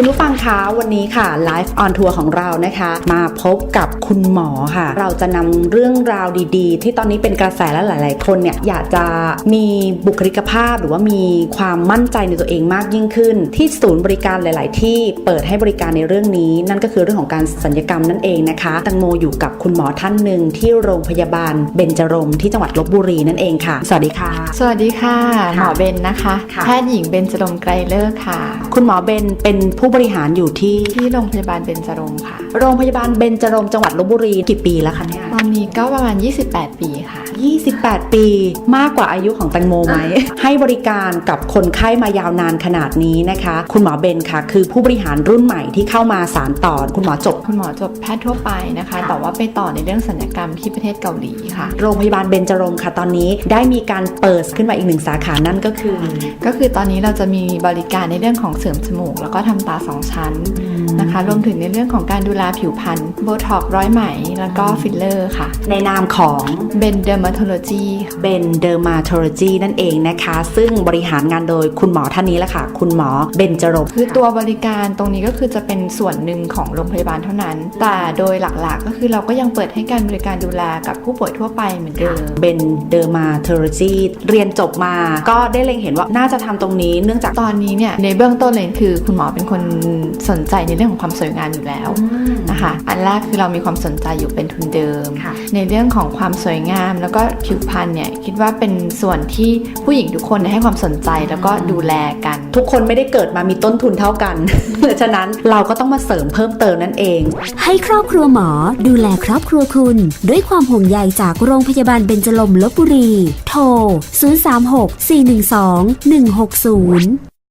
คุณผู้ฟังคะวันนี้ค่ะ Live on Tour ของเรานะคะ มาพบกับคุณหมอค่ะ เราจะนำเรื่องราวดีๆ ที่ตอนนี้เป็นกระแสและหลาย ๆ คนเนี่ยอยากจะมีบุคลิกภาพหรือว่ามีความมั่นใจในตัวเองมากยิ่งขึ้น ที่ศูนย์บริการหลาย ๆ ที่เปิดให้บริการในเรื่องนี้ นั่นก็คือเรื่องของการสัญญกรรมนั่นเองนะคะตังโมอยู่กับคุณหมอท่านหนึ่งที่โรงพยาบาลเบญจรงค์ที่จังหวัดลบบุรีนั่นเองค่ะ สวัสดีค่ะ สวัสดีค่ะ หมอเบนนะคะค่ะแพทย์หญิงเบนจรงค์ไกรเลิกษ์ค่ะ คุณหมอเบนเป็นผู้บริหารอยู่ที่ที่โรงพยาบาลเบนจรงค์ค่ะ โรงพยาบาลเบญจรงค์จังหวัดลบบุรีกี่ปีแล้วคะเนี่ยตอนนี้ก็ประมาณ 28 ปีค่ะ28 ปี มากกว่าอายุของแตงโมไหม ให้บริการกับคนไข้มายาวนานขนาดนี้นะคะ คุณหมอเบนค่ะ คือผู้บริหารรุ่นใหม่ที่เข้ามาสารต่อคุณหมอจบ คุณหมอจบแพทย์ทั่วไปนะคะ แต่ว่าไปต่อในเรื่องสัญญกรรมที่ประเทศเกาหลีค่ะ โรงพยาบาลเบญจรงค์ค่ะ ตอนนี้ได้มีการเปิดขึ้นมาอีกหนึ่งสาขานั่นก็คือ ก็คือตอนนี้เราจะมีบริการในเรื่องของเสริมจมูก แล้วก็ทำตาสองชั้นนะคะรวมถึงในเรื่องของการดูแลผิวพรรณโบท็อกร้อยไหมแล้วก็ฟิลเลอร์ค่ะ ในนามของเบนเดอร์มาโทโลจีเบนเดอร์มาโทโลจีนั่นเองนะคะ ซึ่งบริหารงานโดยคุณหมอท่านนี้แหละค่ะ คุณหมอเบนจรงค์คือตัวบริการตรงนี้ก็คือจะเป็นส่วนหนึ่งของโรงพยาบาลเท่านั้น แต่โดยหลักๆ ก็คือเราก็ยังเปิดให้การบริการดูแลกับผู้ป่วยทั่วไปเหมือนเดิมเบนเดอร์มาเทอร์จีเรียนจบมา ก็ได้เล็งเห็นว่าน่าจะทำตรงนี้ เนื่องจากตอนนี้เนี่ยในเบื้องต้นเลยคือคุณหมอเป็นคนสนใจในเรื่องของความสวยงามอยู่แล้วนะคะ อันแรกคือเรามีความสนใจอยู่เป็นทุนเดิมค่ะในเรื่องของความสวยงามแล้วก็ผิวพรรณเนี่ยคิดว่าเป็นส่วนที่ผู้หญิงทุกคนให้ความสนใจแล้วก็ดูแลกัน ทุกคนไม่ได้เกิดมามีต้นทุนเท่ากัน ฉะนั้นเราก็ต้องมาเสริมเพิ่มเติมนั่นเอง ให้ครอบครัวหมอดูแลครอบครัวคุณ ด้วยความห่วงใยจากโรงพยาบาลเบญจลมลบบุรี โทร 036 412 160